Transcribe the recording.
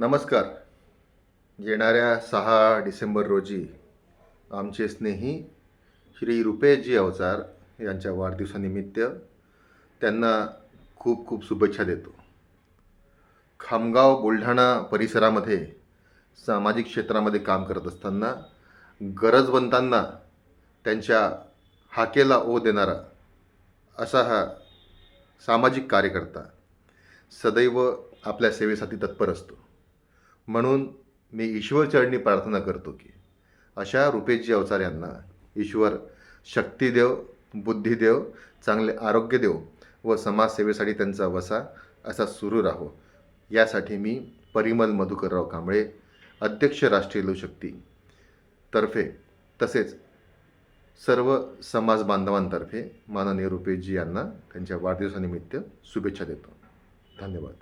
नमस्कार. येणाऱ्या सहा डिसेंबर रोजी आमचे स्नेही श्री रुपेशजी अवचार यांच्या वाढदिवसानिमित्त त्यांना खूप खूप शुभेच्छा देतो. खामगाव बुलढाणा परिसरामध्ये सामाजिक क्षेत्रामध्ये काम करत असताना गरजवंतांना त्यांच्या हाकेला ओ देणारा असा हा सामाजिक कार्यकर्ता सदैव आपल्या सेवेसाठी तत्पर असतो. म्हणून मी ईश्वरचरणी प्रार्थना करतो की अशा रुपेशजी अवचार यांना ईश्वर शक्ती देव बुद्धी देव चांगले आरोग्य देव व समाजसेवेसाठी त्यांचा वसा असा सुरू राहो. यासाठी मी परिमल मधुकरराव कांबळे अध्यक्ष राष्ट्रीय लोकशक्ती तर्फे तसेच सर्व समाज बांधवांतर्फे माननीय रुपेशजी यांना त्यांच्या वाढदिवसानिमित्त शुभेच्छा देतो. धन्यवाद.